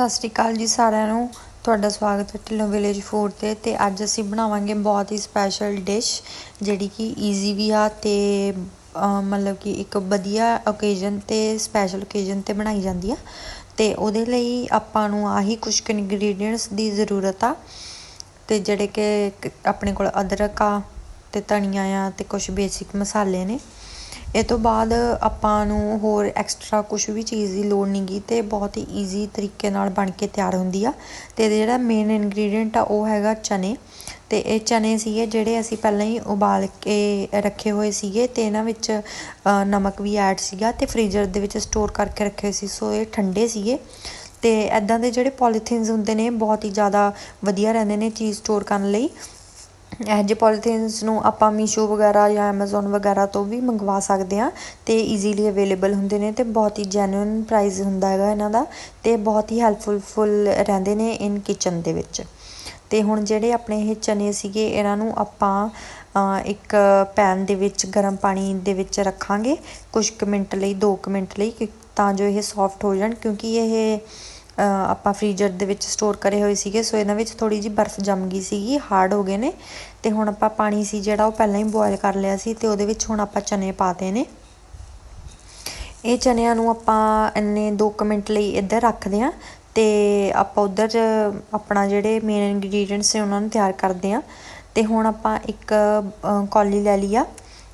ਸਤਿ ਸ਼੍ਰੀ ਅਕਾਲ ਜੀ ਸਾਰਿਆਂ ਨੂੰ। ਤੁਹਾਡਾ ਸਵਾਗਤ ਹੈ ਢਿੱਲੋਂ ਵਿਲੇਜ ਫੂਡ ਤੇ ਤੇ ਅੱਜ ਅਸੀਂ ਬਣਾਵਾਂਗੇ ਬਹੁਤ ਹੀ ਸਪੈਸ਼ਲ ਡਿਸ਼ ਜਿਹੜੀ ਕਿ ਈਜ਼ੀ ਵੀ ਆ ਤੇ ਮਤਲਬ ਕਿ ਇੱਕ ਵਧੀਆ ਓਕੇਜ਼ਨ ਤੇ ਸਪੈਸ਼ਲ ਓਕੇਜ਼ਨ ਤੇ ਬਣਾਈ ਜਾਂਦੀ ਆ। ਤੇ ਉਹਦੇ ਲਈ ਆਪਾਂ ਨੂੰ ਆਹੀ ਕੁਝ ਇੰਗਰੀਡੀਅੰਟਸ ਦੀ ਜ਼ਰੂਰਤ ਆ। ਤੇ ਜਿਹੜੇ ਕਿ ਆਪਣੇ ਕੋਲ ਅਦਰਕ ਆ ਤੇ ਧਨੀਆ ਆ ਤੇ ਕੁਝ ਬੇਸਿਕ ਮਸਾਲੇ ਨੇ। ਇਹ ਤੋਂ ਬਾਅਦ ਆਪਾਂ ਨੂੰ ਹੋਰ ਐਕਸਟਰਾ ਕੁਝ ਵੀ ਚੀਜ਼ ਦੀ ਲੋੜ ਨਹੀਂ ਗੀ ਤੇ ਬਹੁਤ ਹੀ ਈਜ਼ੀ ਤਰੀਕੇ ਨਾਲ ਬਣ ਕੇ ਤਿਆਰ ਹੁੰਦੀ ਆ। ਤੇ ਇਹਦਾ ਜਿਹੜਾ ਮੇਨ ਇਨਗਰੀਡੀਅੰਟ ਆ ਉਹ ਹੈਗਾ ਚਨੇ। ਤੇ ਇਹ ਚਨੇ ਸੀਗੇ ਜਿਹੜੇ ਅਸੀਂ ਪਹਿਲਾਂ ਹੀ ਉਬਾਲ ਕੇ ਰੱਖੇ ਹੋਏ ਸੀਗੇ ਤੇ ਇਹਨਾਂ ਵਿੱਚ ਨਮਕ ਵੀ ਐਡ ਸੀਗਾ ਤੇ ਫ੍ਰੀਜ਼ਰ ਦੇ ਵਿੱਚ ਸਟੋਰ ਕਰਕੇ ਰੱਖੇ ਸੀ, ਸੋ ਇਹ ਠੰਡੇ ਸੀਗੇ। ਤੇ ਐਦਾਂ ਦੇ ਜਿਹੜੇ ਪੋਲੀਥੀਨਸ ਹੁੰਦੇ ਨੇ, ਬਹੁਤ ਹੀ ਜ਼ਿਆਦਾ ਵਧੀਆ ਰਹਿੰਦੇ ਨੇ ਚੀਜ਼ ਸਟੋਰ ਕਰਨ ਲਈ। ਇਹ ਜਿਹੇ ਪੋਲੀਥੀਨਸ ਨੂੰ ਆਪਾਂ ਮੀਸ਼ੋ ਵਗੈਰਾ ਜਾਂ ਐਮਾਜ਼ਨ ਵਗੈਰਾ ਤੋਂ ਵੀ ਮੰਗਵਾ ਸਕਦੇ ਹਾਂ ਤੇ ਈਜ਼ੀਲੀ ਅਵੇਲੇਬਲ ਹੁੰਦੇ ਨੇ ਤੇ ਬਹੁਤ ਹੀ ਜੈਨੂਇਨ ਪ੍ਰਾਈਸ ਹੁੰਦਾ ਹੈਗਾ ਇਹਨਾਂ ਦਾ ਤੇ ਬਹੁਤ ਹੀ ਹੈਲਪਫੁਲ ਰਹਿੰਦੇ ਨੇ ਇਨ ਕਿਚਨ ਦੇ ਵਿੱਚ। ਤੇ ਹੁਣ ਜਿਹੜੇ ਆਪਣੇ ਇਹ ਚਨੇ ਸੀਗੇ, ਇਹਨਾਂ ਨੂੰ ਆਪਾਂ ਇੱਕ ਪੈਨ ਦੇ ਵਿੱਚ ਗਰਮ ਪਾਣੀ ਦੇ ਵਿੱਚ ਰੱਖਾਂਗੇ ਕੁਝ ਕੁ ਮਿੰਟ ਲਈ 2 ਕੁ ਮਿੰਟ ਲਈ ਕਿ ਤਾਂ ਜੋ ਇਹ ਸੌਫਟ ਹੋ ਜਾਣ ਕਿਉਂਕਿ ਇਹ ਆਪਾਂ ਫ੍ਰੀਜ਼ਰ ਦੇ ਵਿੱਚ ਸਟੋਰ ਕਰੇ ਹੋਏ ਸੀਗੇ, ਸੋ ਇਹਨਾਂ ਵਿੱਚ ਥੋੜੀ ਜਿਹੀ ਬਰਫ਼ ਜੰਮ ਗਈ ਸੀਗੀ ਹਾਰਡ ਹੋ ਗਏ ਨੇ ਤੇ ਹੁਣ ਆਪਾਂ ਪਾਣੀ ਸੀ ਜਿਹੜਾ ਉਹ ਪਹਿਲਾਂ ਹੀ ਬੋਇਲ ਕਰ ਲਿਆ ਸੀ ਤੇ ਉਹਦੇ ਵਿੱਚ ਹੁਣ ਆਪਾਂ ਚਨੇ ਪਾਤੇ ਨੇ। ਇਹ ਚਨਿਆਂ ਨੂੰ ਆਪਾਂ ਇੰਨੇ 2 ਮਿੰਟ ਲਈ ਇੱਧਰ ਰੱਖਦੇ ਆਂ ਤੇ ਆਪਾਂ ਉਧਰ ਆਪਣਾ ਜਿਹੜੇ ਮੇਨ ਇੰਗਰੀਡੀਅੰਟਸ ਨੇ ਉਹਨਾਂ ਨੂੰ ਤਿਆਰ ਕਰਦੇ ਆਂ ਤੇ ਹੁਣ ਆਪਾਂ ਇੱਕ ਕੌਲੀ ਲੈ ਲਈ ਆ।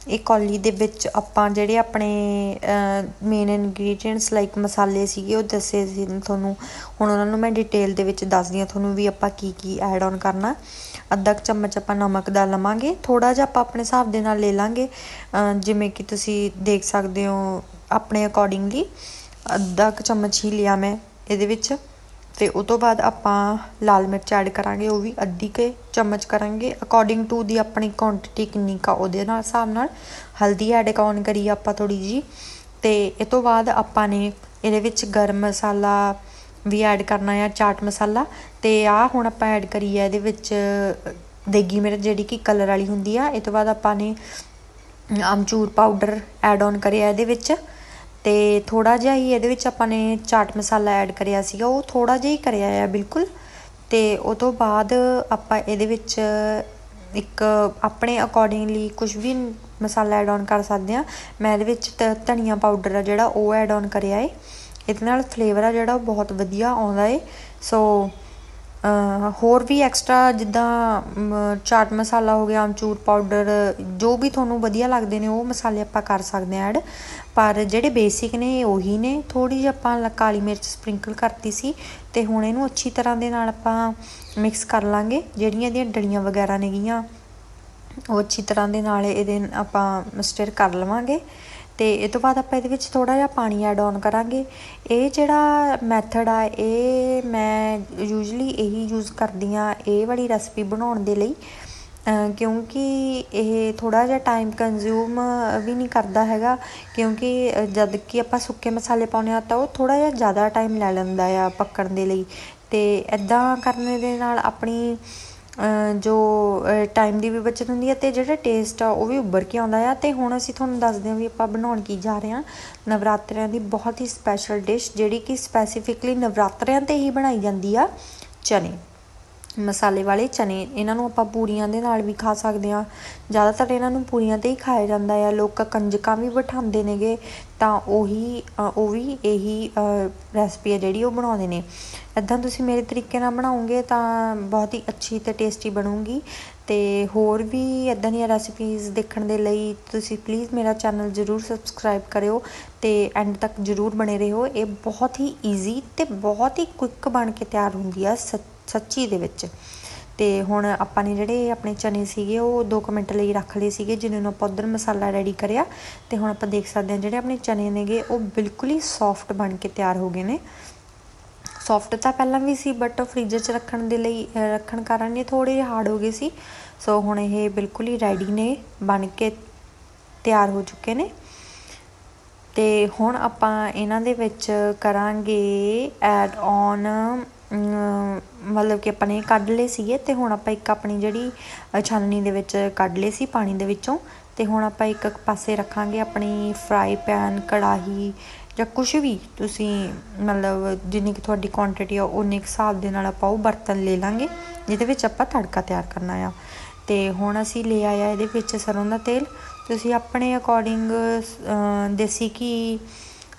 ਇਹ ਕੌਲੀ ਦੇ ਵਿੱਚ ਆਪਾਂ ਜਿਹੜੇ ਆਪਣੇ ਮੇਨ ਇੰਗਰੀਡੀਅੰਟਸ ਲਾਈਕ ਮਸਾਲੇ ਸੀਗੇ, ਉਹ ਦੱਸੇ ਸੀ ਤੁਹਾਨੂੰ। ਹੁਣ ਉਹਨਾਂ ਨੂੰ ਮੈਂ ਡਿਟੇਲ ਦੇ ਵਿੱਚ ਦੱਸਦੀ ਹਾਂ, ਤੁਹਾਨੂੰ ਵੀ ਆਪਾਂ ਕੀ ਕੀ ਐਡ ਆਨ ਕਰਨਾ। ਅੱਧਾ ਕੁ ਚਮਚ ਆਪਾਂ ਨਮਕ ਦਾ ਲਵਾਂਗੇ। ਥੋੜਾ ਜਿਹਾ ਆਪਾਂ ਆਪਣੇ ਹਿਸਾਬ ਦੇ ਨਾਲ ਲੈ ਲਾਂਗੇ। ਜਿਵੇਂ ਕਿ ਤੁਸੀਂ ਦੇਖ ਸਕਦੇ ਹੋ ਆਪਣੇ ਅਕੋਰਡਿੰਗਲੀ ਅੱਧਾ ਕੁ ਚਮਚ ਹੀ ਲਿਆ ਮੈਂ ਇਹਦੇ ਵਿੱਚ। ਤੇ ਉਹ ਤੋਂ ਬਾਅਦ ਆਪਾਂ ਲਾਲ ਮਿਰਚ ਐਡ ਕਰਾਂਗੇ, ਉਹ ਵੀ ਅੱਧੀ ਕੇ ਚਮਚ ਕਰਾਂਗੇ। ਅਕੋਰਡਿੰਗ ਟੂ ਦੀ ਆਪਣੀ ਕੁਆਂਟੀਟੀ ਕਿੰਨੀ ਕਾ ਉਹਦੇ ਨਾਲ ਹਿਸਾਬ ਨਾਲ ਹਲਦੀ ਐਡ ਕੌਣ ਕਰੀ ਆਪਾਂ ਥੋੜੀ ਜੀ ਤੇ ਇਹ ਤੋਂ ਬਾਅਦ ਆਪਾਂ ਨੇ ਇਹਦੇ ਵਿੱਚ ਗਰਮ ਮਸਾਲਾ ਵੀ ਐਡ ਕਰਨਾ ਆ, ਚਾਟ ਮਸਾਲਾ। ਤੇ ਆ ਹੁਣ ਆਪਾਂ ਐਡ ਕਰੀ ਆ ਇਹਦੇ ਵਿੱਚ ਦੇਗੀ ਮਿਰਚ, ਜਿਹੜੀ ਕਿ ਕਲਰ ਵਾਲੀ ਹੁੰਦੀ ਆ। ਇਹ ਤੋਂ ਬਾਅਦ ਆਪਾਂ ਨੇ ਆਮਚੂਰ ਪਾਊਡਰ ਐਡ ਆਨ ਕਰਿਆ ਇਹਦੇ ਵਿੱਚ। ਤੇ ਥੋੜਾ ਜਿਹਾ ਹੀ ਇਹਦੇ ਵਿੱਚ ਆਪਾਂ ਨੇ ਚਾਟ ਮਸਾਲਾ ਐਡ ਕਰਿਆ ਸੀਗਾ, ਉਹ ਥੋੜਾ ਜਿਹਾ ਹੀ ਕਰਿਆ ਆ ਬਿਲਕੁਲ। ਤੇ ਉਹ ਤੋਂ ਬਾਅਦ ਆਪਾਂ ਇਹਦੇ ਵਿੱਚ ਇੱਕ ਆਪਣੇ ਅਕੋਰਡਿੰਗਲੀ ਕੁਝ ਵੀ ਮਸਾਲਾ ਐਡ ਆਨ ਕਰ ਸਕਦੇ ਆ ਮੈਂ ਇਹਦੇ ਵਿੱਚ ਧਨੀਆ ਪਾਊਡਰ ਆ ਜਿਹੜਾ ਉਹ ਐਡ ਆਨ ਕਰਿਆ ਏ। ਇਹਦੇ ਨਾਲ ਫਲੇਵਰ ਆ ਜਿਹੜਾ ਉਹ ਬਹੁਤ ਵਧੀਆ ਆਉਂਦਾ ਏ। ਸੋ ਹੋਰ ਵੀ ਐਕਸਟਰਾ ਜਿੱਦਾਂ ਚਾਟ ਮਸਾਲਾ ਹੋ ਗਿਆ ਆਮਚੂਰ ਪਾਊਡਰ ਜੋ ਵੀ ਤੁਹਾਨੂੰ ਵਧੀਆ ਲੱਗਦੇ ਨੇ, ਉਹ ਮਸਾਲੇ ਆਪਾਂ ਕਰ ਸਕਦੇ ਆ ਐਡ ਪਰ ਜਿਹੜੇ ਬੇਸਿਕ ਨੇ ਇਹ ਉਹੀ ਨੇ। ਥੋੜੀ ਜਿਹੀ ਆਪਾਂ ਲ- ਕਾਲੀ ਮਿਰਚ ਸਪ੍ਰਿੰਕਲ ਕਰਤੀ ਸੀ ਤੇ ਹੁਣ ਇਹਨੂੰ ਅੱਛੀ ਤਰ੍ਹਾਂ ਦੇ ਨਾਲ ਆਪਾਂ ਮਿਕਸ ਕਰ ਲਾਂਗੇ। ਜਿਹੜੀਆਂ ਇਹਦੀਆਂ ਡਲੀਆਂ ਵਗੈਰਾ ਨੇਗੀਆਂ, ਉਹ ਅੱਛੀ ਤਰ੍ਹਾਂ ਦੇ ਨਾਲ ਇਹਦੇ ਆਪਾਂ ਸਟਿਰ ਕਰ ਲਵਾਂਗੇ। ਤੇ ਇਹ ਤੋਂ ਬਾਅਦ ਆਪਾਂ ਇਹਦੇ ਵਿੱਚ ਥੋੜਾ ਜਿਹਾ ਪਾਣੀ ਐਡ ਆਨ ਕਰਾਂਗੇ। ਇਹ ਜਿਹੜਾ ਮੈਥਡ ਆ, ਇਹ ਮੈਂ ਯੂਜੂਲੀ ਇਹੀ ਯੂਜ਼ ਕਰਦੀ ਆ ਇਹ ਵਾਲੀ ਰੈਸਪੀ ਬਣਾਉਣ ਦੇ ਲਈ। ਕਿਉਂਕਿ ਇਹ ਥੋੜਾ ਜਿਹਾ ਟਾਈਮ ਕੰਜ਼ਿਊਮ ਵੀ ਨਹੀਂ ਕਰਦਾ ਹੈਗਾ, ਕਿਉਂਕਿ ਜਦ ਕਿ ਆਪਾਂ ਸੁੱਕੇ ਮਸਾਲੇ ਪਾਉਂਦੇ ਆ ਤਾਂ ਉਹ ਥੋੜਾ ਜਿਹਾ ਜ਼ਿਆਦਾ ਟਾਈਮ ਲੈ ਲੈਂਦਾ ਆ ਪੱਕਣ ਦੇ ਲਈ। ਤੇ ਐਦਾਂ ਕਰਨ ਦੇ ਨਾਲ ਆਪਣੀ ਜੋ ਟਾਈਮ ਦੀ ਵੀ ਬਚਤ ਹੁੰਦੀ ਹੈ ਤੇ ਜਿਹੜਾ ਟੇਸਟ ਆ ਉਹ ਵੀ ਉੱਭਰ ਕੇ ਆਉਂਦਾ ਆ। ਤੇ ਹੁਣ ਅਸੀਂ ਤੁਹਾਨੂੰ ਦੱਸਦੇ ਹਾਂ ਵੀ ਆਪਾਂ ਬਣਾਉਣ ਕੀ ਜਾ ਰਹੇ ਹਾਂ। ਨਵਰਾਤਰਿਆਂ ਦੀ ਬਹੁਤ ਹੀ ਸਪੈਸ਼ਲ ਡਿਸ਼ ਜਿਹੜੀ ਕਿ ਸਪੈਸੀਫਿਕਲੀ ਨਵਰਾਤਰਿਆਂ ਤੇ ਹੀ ਬਣਾਈ ਜਾਂਦੀ ਆ, ਚਨੇ। ਮਸਾਲੇ ਵਾਲੇ ਚਨੇ, ਇਹਨਾਂ ਨੂੰ ਆਪਾਂ ਪੂਰੀਆਂ ਦੇ ਨਾਲ ਵੀ ਖਾ ਸਕਦੇ ਹਾਂ। ਜ਼ਿਆਦਾਤਰ ਇਹਨਾਂ ਨੂੰ ਪੂਰੀਆਂ ਤੇ ਹੀ ਖਾਇਆ ਜਾਂਦਾ ਆ। ਲੋਕ ਕੰਜਕਾਂ ਵੀ ਬਿਠਾਉਂਦੇ ਨੇਗੇ, ਤਾਂ ਉਹੀ ਉਹ ਵੀ ਇਹੀ ਰੈਸਪੀ ਹੈ ਜਿਹੜੀ ਉਹ ਬਣਾਉਂਦੇ ਨੇ। ਇਦਾਂ ਤੁਸੀਂ ਮੇਰੇ ਤਰੀਕੇ ਨਾਲ ਬਣਾਉਂਗੇ ਤਾਂ ਬਹੁਤ ਹੀ ਅੱਛੀ ਤੇ ਟੇਸਟੀ ਬਣੂਗੀ। ਤੇ ਹੋਰ ਵੀ ਇਦਾਂ ਦੀਆਂ ਰੈਸਪੀਜ਼ ਦੇਖਣ ਦੇ ਲਈ ਤੁਸੀਂ ਪਲੀਜ਼ ਮੇਰਾ ਚੈਨਲ ਜਰੂਰ ਸਬਸਕ੍ਰਾਈਬ ਕਰਿਓ ਤੇ ਐਂਡ ਤੱਕ ਜਰੂਰ ਬਣੇ ਰਹੋ। ਇਹ ਬਹੁਤ ਹੀ ਈਜ਼ੀ ਤੇ ਬਹੁਤ ਹੀ ਕੁਇਕ ਬਣ ਕੇ ਤਿਆਰ ਹੁੰਦੀ ਆ ਸੱਚ- ਸੱਚੀ ਦੇ ਵਿੱਚ। ਤੇ ਹੁਣ ਆਪਾਂ ਨੇ ਜਿਹੜੇ ਆਪਣੇ ਚਨੇ ਸੀਗੇ, ਉਹ 2 ਮਿੰਟ ਲਈ ਰੱਖ ਲਏ ਸੀਗੇ, ਜਿਨ੍ਹਾਂ ਨੂੰ ਆਪਾਂ ਉਧਰ ਮਸਾਲਾ ਰੈਡੀ ਕਰਿਆ। ਤੇ ਹੁਣ ਆਪਾਂ ਦੇਖ ਸਕਦੇ ਹਾਂ, ਜਿਹੜੇ ਆਪਣੇ ਚਨੇ ਨੇਗੇ, ਉਹ ਬਿਲਕੁਲ ਹੀ ਸੌਫਟ ਬਣ ਕੇ ਤਿਆਰ ਹੋ ਗਏ ਨੇ। ਸੌਫਟ ਤਾਂ ਪਹਿਲਾਂ ਵੀ ਸੀ ਬਟ ਫ੍ਰੀਜ਼ਰ 'ਚ ਰੱਖਣ ਦੇ ਲਈ ਰੱਖਣ ਕਾਰਨ ਇਹ ਥੋੜੇ ਜਿਹੇ ਹਾਰਡ ਹੋ ਗਏ ਸੀ। ਸੋ ਹੁਣ ਇਹ ਬਿਲਕੁਲ ਹੀ ਰੈਡੀ ਨੇ, ਬਣ ਕੇ ਤਿਆਰ ਹੋ ਚੁੱਕੇ ਨੇ। ਤੇ ਹੁਣ ਆਪਾਂ ਇਹਨਾਂ ਦੇ ਵਿੱਚ ਕਰਾਂਗੇ ਐਡ ਔਨ ਮਤਲਬ ਕਿ ਆਪਾਂ ਨੇ ਕੱਢ ਲਏ ਸੀਗੇ ਤੇ ਹੁਣ ਆਪਾਂ ਇੱਕ ਆਪਣੀ ਜਿਹੜੀ ਛਾਨਣੀ ਦੇ ਵਿੱਚ ਕੱਢ ਲਏ ਸੀ ਪਾਣੀ ਦੇ ਵਿੱਚੋਂ ਤੇ ਹੁਣ ਆਪਾਂ ਇੱਕ ਪਾਸੇ ਰੱਖਾਂਗੇ ਆਪਣੀ ਫਰਾਈ ਪੈਨ, ਕੜਾਹੀ ਜਾਂ ਕੁਝ ਵੀ ਤੁਸੀਂ ਮਤਲਬ ਜਿੰਨੀ ਕਿ ਤੁਹਾਡੀ ਕੁਆਂਟੀਟੀ ਆ ਉਨੇ ਹਿਸਾਬ ਦੇ ਨਾਲ ਆਪਾਂ ਉਹ ਬਰਤਨ ਲੈ ਲਾਂਗੇ, ਜਿਹਦੇ ਵਿੱਚ ਆਪਾਂ ਤੜਕਾ ਤਿਆਰ ਕਰਨਾ ਆ। ਤੇ ਹੁਣ ਅਸੀਂ ਲੈ ਆਇਆ ਇਹਦੇ ਵਿੱਚ ਸਰੋਂ ਦਾ ਤੇਲ। ਤੁਸੀਂ ਆਪਣੇ ਅਕੋਰਡਿੰਗ ਦੇਸੀ ਘੀ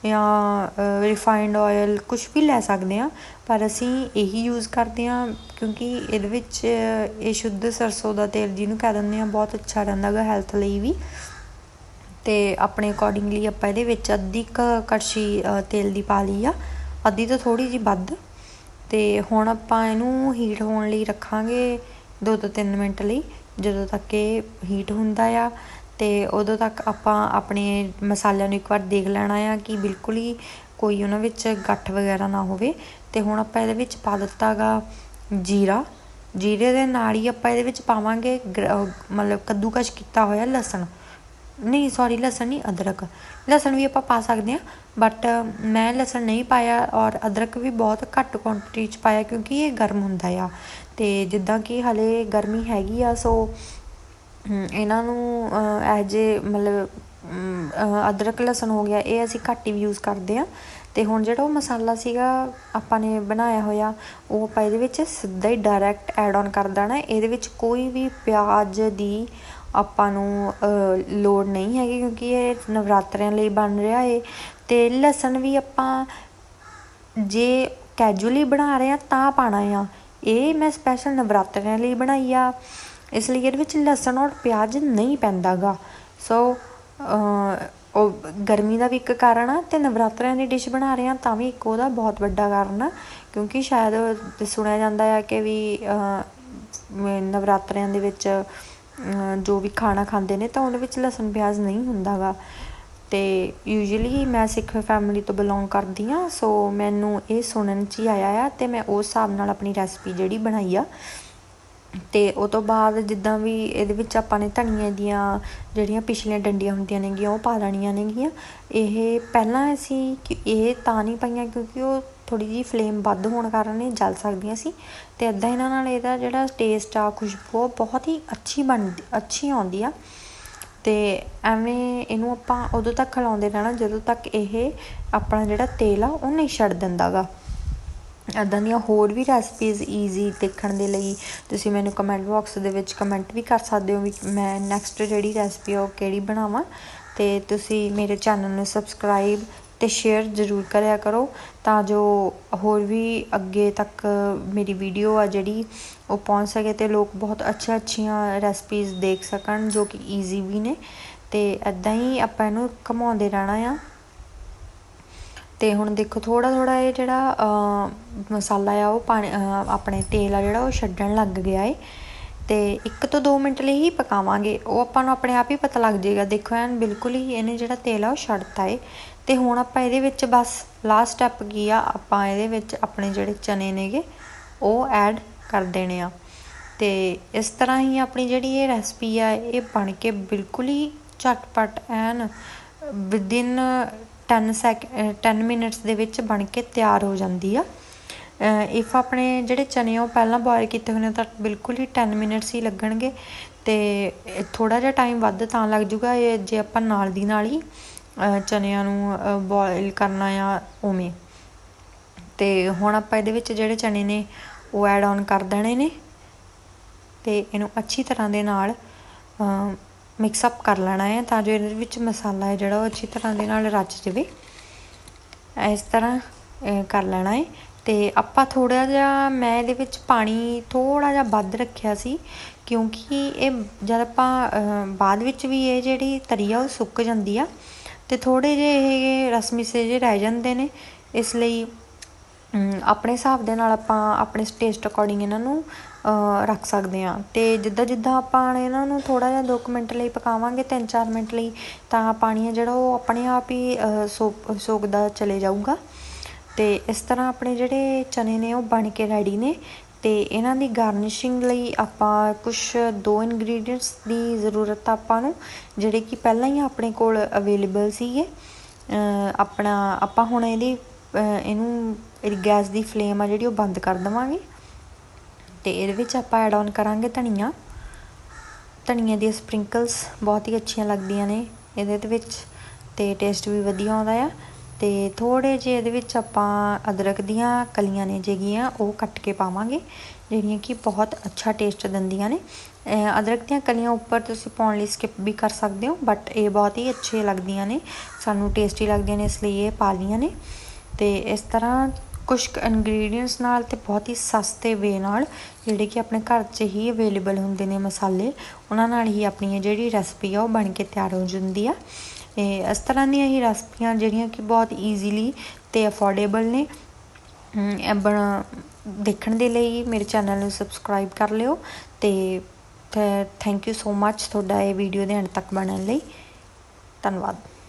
ਜਾਂ ਰਿਫਾਈਨਡ ਆਇਲ ਕੁਝ ਵੀ ਲੈ ਸਕਦੇ ਆ ਪਰ ਅਸੀਂ ਇਹੀ ਯੂਜ਼ ਕਰਦੇ ਆ ਕਿਉਂਕਿ ਇਹਦੇ ਵਿੱਚ ਇਹ ਸ਼ੁੱਧ ਸਰਸੋਂ ਦਾ ਤੇਲ ਜਿਹਨੂੰ ਕਹਿ ਦਿੰਦੇ ਆ ਬਹੁਤ ਅੱਛਾ ਰਹਿੰਦਾ ਗਾ ਹੈਲਥ ਲਈ ਵੀ। ਤੇ ਆਪਣੇ ਅਕੋਰਡਿੰਗਲੀ ਆਪਾਂ ਇਹਦੇ ਵਿੱਚ ਅੱਧੀ ਕੜਛੀ ਤੇਲ ਦੀ ਪਾ ਲਈ ਆ। ਅੱਧੀ ਤੋਂ ਥੋੜੀ ਜੀ ਵੱਧ। ਤੇ ਹੁਣ ਆਪਾਂ ਇਹਨੂੰ ਹੀਟ ਹੋਣ ਲਈ ਰੱਖਾਂਗੇ 2 ਤੋਂ 3 ਮਿੰਟ ਲਈ, ਜਦੋਂ ਤੱਕ ਇਹ ਹੀਟ ਹੁੰਦਾ ਆ। ਤੇ ਉਦੋਂ ਤੱਕ ਆਪਾਂ ਆਪਣੇ ਮਸਾਲਿਆਂ ਨੂੰ ਇੱਕ ਵਾਰ ਦੇਖ ਲੈਣਾ ਆ ਕਿ ਬਿਲਕੁਲ ਹੀ ਕੋਈ ਉਹਨਾਂ ਵਿੱਚ ਗੱਠ ਵਗੈਰਾ ਨਾ ਹੋਵੇ। ਤੇ ਹੁਣ ਆਪਾਂ ਇਹਦੇ ਵਿੱਚ ਪਾ ਦਿੱਤਾਗਾ ਜੀਰਾ। ਜੀਰੇ ਦੇ ਨਾਲ ਹੀ ਆਪਾਂ ਇਹਦੇ ਵਿੱਚ ਪਾਵਾਂਗੇ ਮਤਲਬ ਕੱਦੂਕਸ਼ ਕੀਤਾ ਹੋਇਆ ਲਸਣ। ਨਹੀਂ ਸੌਰੀ ਲਸਣ ਨਹੀਂ, ਅਦਰਕ। ਲਸਣ ਵੀ ਆਪਾਂ ਪਾ ਸਕਦੇ ਆ ਬਟ ਮੈਂ ਲਸਣ ਨਹੀਂ ਪਾਇਆ ਔਰ ਅਦਰਕ ਵੀ ਬਹੁਤ ਘੱਟ ਕੁਆਂਟੀਟੀ ਚ ਪਾਇਆ ਕਿਉਂਕਿ ਇਹ ਗਰਮ ਹੁੰਦਾ ਆ। ਤੇ ਜਿੱਦਾਂ ਕਿ ਹਲੇ ਗਰਮੀ ਹੈਗੀ ਆ ਸੋ ਇਹਨਾਂ ਨੂੰ ਐਜ ਏ ਮਤਲਬ ਅਦਰਕ, ਲਸਣ ਹੋ ਗਿਆ, ਇਹ ਅਸੀਂ ਘੱਟ ਹੀ ਯੂਜ਼ ਕਰਦੇ ਆ ਤੇ ਹੁਣ ਜਿਹੜਾ ਉਹ ਮਸਾਲਾ ਸੀਗਾ, ਆਪਾਂ ਨੇ ਬਣਾਇਆ ਹੋਇਆ, ਉਹ ਆਪਾਂ ਇਹਦੇ ਵਿੱਚ ਸਿੱਧਾ ਹੀ ਡਾਇਰੈਕਟ ਐਡ ਆਨ ਕਰ ਦੇਣਾ ਇਹਦੇ ਵਿੱਚ ਕੋਈ ਵੀ ਪਿਆਜ਼ ਦੀ ਆਪਾਂ ਨੂੰ ਲੋੜ ਨਹੀਂ ਹੈਗੀ, ਕਿਉਂਕਿ ਇਹ ਨਵਰਾਤਰਿਆਂ ਲਈ ਬਣ ਰਿਹਾ ਏ। ਤੇ ਲਸਣ ਵੀ ਆਪਾਂ ਜੇ ਕੈਜੂਅਲੀ ਬਣਾ ਰਹੇ ਆ ਤਾਂ ਪਾਣਾ ਆ। ਇਹ ਮੈਂ ਸਪੈਸ਼ਲ ਨਵਰਾਤਰਿਆਂ ਲਈ ਬਣਾਈ ਆ। ਇਸ ਲਈ ਇਹਦੇ ਵਿੱਚ ਲਸਣ ਔਰ ਪਿਆਜ਼ ਨਹੀਂ ਪੈਂਦਾਗਾ। ਸੋ ਉਹ ਗਰਮੀ ਦਾ ਵੀ ਇੱਕ ਕਾਰਨ ਆ ਤੇ ਨਵਰਾਤਰਿਆਂ ਦੀ ਡਿਸ਼ ਬਣਾ ਰਹੇ ਆ ਤਾਂ ਵੀ ਇੱਕ ਉਹਦਾ ਬਹੁਤ ਵੱਡਾ ਕਾਰਨ ਆ, ਕਿਉਂਕਿ ਸ਼ਾਇਦ ਸੁਣਿਆ ਜਾਂਦਾ ਆ ਕਿ ਵੀ ਨਵਰਾਤਰਿਆਂ ਦੇ ਵਿੱਚ ਜੋ ਵੀ ਖਾਣਾ ਖਾਂਦੇ ਨੇ ਤਾਂ ਉਹਦੇ ਵਿੱਚ ਲਸਣ ਪਿਆਜ਼ ਨਹੀਂ ਹੁੰਦਾਗਾ। ਤੇ ਯੂਜੂਅਲੀ ਮੈਂ ਸਿੱਖ ਫੈਮਿਲੀ ਤੋਂ ਬਿਲੋਂਗ ਕਰਦੀ ਆ ਸੋ ਮੈਨੂੰ ਇਹ ਸੁਣਨ 'ਚ ਹੀ ਆਇਆ ਆ ਤੇ ਮੈਂ ਉਸ ਹਿਸਾਬ ਨਾਲ ਆਪਣੀ ਰੈਸਪੀ ਜਿਹੜੀ ਬਣਾਈ ਆ ਤੇ ਉਹ ਤੋਂ ਬਾਅਦ ਜਿੱਦਾਂ ਵੀ ਇਹਦੇ ਵਿੱਚ ਆਪਾਂ ਨੇ ਧਨੀਏ ਦੀਆਂ ਜਿਹੜੀਆਂ ਪਿਛਲੀਆਂ ਡੰਡੀਆਂ ਹੁੰਦੀਆਂ ਨੇਗੀਆਂ, ਉਹ ਪਾ ਲੈਣੀਆਂ ਨੇਗੀਆਂ। ਇਹ ਪਹਿਲਾਂ ਅਸੀਂ ਇਹ ਤਾਂ ਨਹੀਂ ਪਾਈਆਂ ਕਿਉਂਕਿ ਉਹ ਥੋੜੀ ਜੀ ਫਲੇਮ ਵੱਧ ਹੋਣ ਕਾਰਨ ਇਹ ਜਲ ਸਕਦੀਆਂ ਸੀ। ਤੇ ਇਦਾਂ ਇਹਨਾਂ ਨਾਲ ਇਹਦਾ ਜਿਹੜਾ ਟੇਸਟ ਆ, ਖੁਸ਼ਬੂ ਬਹੁਤ ਹੀ ਅੱਛੀ ਬਣਦੀ, ਅੱਛੀ ਆਉਂਦੀ ਆ। ਤੇ ਐਵੇਂ ਇਹਨੂੰ ਆਪਾਂ ਉਦੋਂ ਤੱਕ ਖਲਾਉਂਦੇ ਰਹਿਣਾ ਜਦੋਂ ਤੱਕ ਇਹ ਆਪਣਾ ਜਿਹੜਾ ਤੇਲ ਆ, ਉਹ ਨਹੀਂ ਛੱਡ ਦਿੰਦਾਗਾ। ਇਦਾਂ ਦੀਆਂ ਹੋਰ ਵੀ ਰੈਸਪੀਜ਼ ਈਜ਼ੀ ਦੇਖਣ ਦੇ ਲਈ ਤੁਸੀਂ ਮੈਨੂੰ ਕਮੈਂਟ ਬਾਕਸ ਦੇ ਵਿੱਚ ਕਮੈਂਟ ਵੀ ਕਰ ਸਕਦੇ ਹੋ ਵੀ ਮੈਂ ਨੈਕਸਟ ਜਿਹੜੀ ਰੈਸਪੀ ਆ ਉਹ ਕਿਹੜੀ ਬਣਾਵਾਂ ਤੇ ਤੁਸੀਂ ਮੇਰੇ ਚੈਨਲ ਨੂੰ ਸਬਸਕ੍ਰਾਈਬ ਤੇ ਸ਼ੇਅਰ ਜ਼ਰੂਰ ਕਰਿਆ ਕਰੋ ਤਾਂ ਜੋ ਹੋਰ ਵੀ ਅੱਗੇ ਤੱਕ ਮੇਰੀ ਵੀਡੀਓ ਆ ਜਿਹੜੀ ਉਹ ਪਹੁੰਚ ਸਕੇ ਤੇ ਲੋਕ ਬਹੁਤ ਅੱਛੀਆਂ ਅੱਛੀਆਂ ਰੈਸਪੀਜ਼ ਦੇਖ ਸਕਣ ਜੋ ਕਿ ਈਜ਼ੀ ਵੀ ਨੇ ਤੇ ਇਦਾਂ ਹੀ ਆਪਾਂ ਇਹਨੂੰ ਘਮਾਉਂਦੇ ਰਹਿਣਾ ਆ। ਤੇ ਹੁਣ ਦੇਖੋ ਥੋੜਾ ਥੋੜਾ ਇਹ ਜਿਹੜਾ ਮਸਾਲਾ ਆ, ਉਹ ਪਾਣੀ ਆਪਣੇ ਤੇਲ ਆ ਜਿਹੜਾ, ਉਹ ਛੱਡਣ ਲੱਗ ਗਿਆ ਏ। ਤੇ 1 ਤੋਂ 2 ਮਿੰਟ ਲਈ ਹੀ ਪਕਾਵਾਂਗੇ। ਉਹ ਆਪਾਂ ਨੂੰ ਆਪਣੇ ਆਪ ਹੀ ਪਤਾ ਲੱਗ ਜਾਏਗਾ। ਦੇਖੋ ਐਨ ਬਿਲਕੁਲ ਹੀ ਇਹਨੇ ਜਿਹੜਾ ਤੇਲ ਆ, ਉਹ ਛੱਡਤਾ ਏ। ਤੇ ਹੁਣ ਆਪਾਂ ਇਹਦੇ ਵਿੱਚ ਬਸ ਲਾਸਟ ਸਟੈਪ ਕੀ ਆ, ਆਪਾਂ ਇਹਦੇ ਵਿੱਚ ਆਪਣੇ ਜਿਹੜੇ ਚਨੇ ਨੇਗੇ, ਉਹ ਐਡ ਕਰ ਦੇਣੇ ਆ। ਤੇ ਇਸ ਤਰ੍ਹਾਂ ਹੀ ਆਪਣੀ ਜਿਹੜੀ ਇਹ ਰੈਸਪੀ ਆ, ਇਹ ਬਣ ਕੇ ਬਿਲਕੁਲ ਹੀ ਝਟਪਟ ਐਨ ਵਿਦਿਨ 10 ਸੈਕ 10 ਮਿੰਟਸ ਦੇ ਵਿੱਚ ਬਣ ਕੇ ਤਿਆਰ ਹੋ ਜਾਂਦੀ ਆ। ਇਫ ਆਪਣੇ ਜਿਹੜੇ ਚਨੇ ਉਹ ਪਹਿਲਾਂ ਬੋਇਲ ਕੀਤੇ ਹੋਣੇ ਤਾਂ ਬਿਲਕੁਲ ਹੀ 10 ਮਿੰਟਸ ਹੀ ਲੱਗਣਗੇ ਤੇ ਥੋੜਾ ਜਿਹਾ ਟਾਈਮ ਵੱਧ ਤਾਂ ਲੱਗ ਜੂਗਾ, ਇਹ ਜੇ ਆਪਾਂ ਨਾਲ ਦੀ ਨਾਲ ਹੀ ਚਨਿਆਂ ਨੂੰ ਬੋਇਲ ਕਰਨਾ ਆ ਉਵੇਂ। ਤੇ ਹੁਣ ਆਪਾਂ ਇਹਦੇ ਵਿੱਚ ਜਿਹੜੇ ਚਨੇ ਨੇ, ਉਹ ਐਡ ਆਨ ਕਰ ਦੇਣੇ ਨੇ। ਤੇ ਇਹਨੂੰ ਅੱਛੀ ਤਰ੍ਹਾਂ ਦੇ ਨਾਲ ਮਿਕਸ ਅਪ ਕਰ ਲੈਣਾ ਹੈ ਤਾਂ ਜੋ ਇਹਦੇ ਵਿੱਚ ਮਸਾਲਾ ਹੈ ਜਿਹੜਾ ਉਹ ਅੱਛੀ ਤਰ੍ਹਾਂ ਦੇ ਨਾਲ ਰਚ ਜਾਵੇ। ਇਸ ਤਰ੍ਹਾਂ ਕਰ ਲੈਣਾ ਹੈ। ਤੇ ਆਪਾਂ ਥੋੜਾ ਜਿਹਾ, ਮੈਂ ਇਹਦੇ ਵਿੱਚ ਪਾਣੀ ਥੋੜਾ ਜਿਹਾ ਵੱਧ ਰੱਖਿਆ ਸੀ, ਕਿਉਂਕਿ ਇਹ ਜਦ ਆਪਾਂ ਬਾਅਦ ਵਿੱਚ ਵੀ ਇਹ ਜਿਹੜੀ ਤਰੀ ਆ ਉਹ ਸੁੱਕ ਜਾਂਦੀ ਆ, ਤੇ ਥੋੜੇ ਜਿਹੇ ਇਹ ਰਸਮੀ ਸੇ ਜੇ ਰਹਿ ਜਾਂਦੇ ਨੇ। ਇਸ ਲਈ ਆਪਣੇ ਹਿਸਾਬ ਦੇ ਨਾਲ ਆਪਾਂ ਆਪਣੇ ਟੇਸਟ ਅਕੋਰਡਿੰਗ ਇਹਨਾਂ ਨੂੰ ਰੱਖ ਸਕਦੇ ਹਾਂ। ਤੇ ਜਿੱਦਾਂ ਜਿੱਦਾਂ ਆਪਾਂ ਇਹਨਾਂ ਨੂੰ ਥੋੜਾ ਜਿਹਾ 2 ਮਿੰਟ ਲਈ ਪਕਾਵਾਂਗੇ 3-4 ਮਿੰਟ ਲਈ, ਤਾਂ ਪਾਣੀ ਜਿਹੜਾ ਉਹ ਆਪਣੇ ਆਪ ਹੀ ਸੋਕਦਾ ਚਲੇ ਜਾਊਗਾ। ਤੇ ਇਸ ਤਰ੍ਹਾਂ ਆਪਣੇ ਜਿਹੜੇ ਚਨੇ ਨੇ ਉਹ ਬਣ ਕੇ ਰੈਡੀ ਨੇ। ਤੇ ਇਹਨਾਂ ਦੀ ਗਾਰਨਿਸ਼ਿੰਗ ਲਈ ਆਪਾਂ ਕੁਝ ਦੋ ਇਨਗਰੀਡੀਅੰਟਸ ਦੀ ਜ਼ਰੂਰਤ ਆਪਾਂ ਨੂੰ, ਜਿਹੜੇ ਕਿ ਪਹਿਲਾਂ ਹੀ ਆਪਣੇ ਕੋਲ ਅਵੇਲੇਬਲ ਸੀਗੇ। ਆਪਣਾ ਆਪਾਂ ਹੁਣ ਇਹਦੀ ਇਹਨੂੰ ਇਹ ਗੈਸ ਦੀ ਫਲੇਮ ਆ ਜਿਹੜੀ ਉਹ ਬੰਦ ਕਰ ਦਵਾਂਗੇ। ਤੇ ਇਹਦੇ ਵਿੱਚ ਆਪਾਂ ਐਡ ਆਨ ਕਰਾਂਗੇ ਧਨੀਆ। ਧਨੀਆ ਦੀਆਂ ਸਪ੍ਰਿੰਕਲਸ ਬਹੁਤ ਹੀ ਅੱਛੀਆਂ ਲੱਗਦੀਆਂ ਨੇ ਇਹਦੇ ਦੇ ਵਿੱਚ ਤੇ ਟੇਸਟ ਵੀ ਵਧੀਆ ਆਉਂਦਾ ਆ। ਤੇ ਥੋੜੇ ਜਿਹੇ ਇਹਦੇ ਵਿੱਚ ਆਪਾਂ ਅਦਰਕ ਦੀਆਂ ਕਲੀਆਂ ਨੇ ਜਿਹੜੀਆਂ ਉਹ ਕੱਟ ਕੇ ਪਾਵਾਂਗੇ, ਜਿਹੜੀਆਂ ਕਿ ਬਹੁਤ ਅੱਛਾ ਟੇਸਟ ਦਿੰਦੀਆਂ ਨੇ। ਅਦਰਕ ਦੀਆਂ ਕਲੀਆਂ ਉੱਪਰ ਤੁਸੀਂ ਪਾਉਣ ਲਈ ਸਕਿਪ ਵੀ ਕਰ ਸਕਦੇ ਹੋ ਬਟ ਇਹ ਬਹੁਤ ਹੀ ਅੱਛੇ ਲੱਗਦੀਆਂ ਨੇ, ਸਾਨੂੰ ਟੇਸਟੀ ਲੱਗਦੀਆਂ ਨੇ, ਇਸ ਲਈ ਇਹ ਪਾ ਲੀਆਂ ਨੇ। ਤੇ ਇਸ ਤਰ੍ਹਾਂ ਕੁਝ ਇਨਗਰੀਡੀਅੰਟਸ ਨਾਲ ਤੇ ਬਹੁਤ ਹੀ ਸਸਤੇ ਵੇ ਨਾਲ ਜਿਹੜੇ ਕਿ ਆਪਣੇ ਘਰ 'ਚ ਹੀ ਅਵੇਲੇਬਲ ਹੁੰਦੇ ਨੇ ਮਸਾਲੇ, ਉਹਨਾਂ ਨਾਲ ਹੀ ਆਪਣੀ ਜਿਹੜੀ ਰੈਸਪੀ ਆ ਉਹ ਬਣ ਕੇ ਤਿਆਰ ਹੋ ਜਾਂਦੀ ਆ। ਇਹ ਇਸ ਤਰ੍ਹਾਂ ਦੀਆਂ ਹੀ ਰੈਸਪੀਆਂ ਜਿਹੜੀਆਂ ਕਿ ਬਹੁਤ ਈਜ਼ੀਲੀ ਤੇ ਅਫੋਰਡੇਬਲ ਨੇ। ਬਣਾ, ਦੇਖਣ ਦੇ ਲਈ ਮੇਰੇ ਚੈਨਲ ਨੂੰ ਸਬਸਕ੍ਰਾਈਬ ਕਰ ਲਿਓ ਤੇ ਥੈਂਕ ਯੂ ਸੋ ਮੱਚ ਤੁਹਾਡਾ ਇਹ ਵੀਡੀਓ ਦੇ ਅੰਤ ਤੱਕ ਬਣਨ ਲਈ। ਧੰਨਵਾਦ।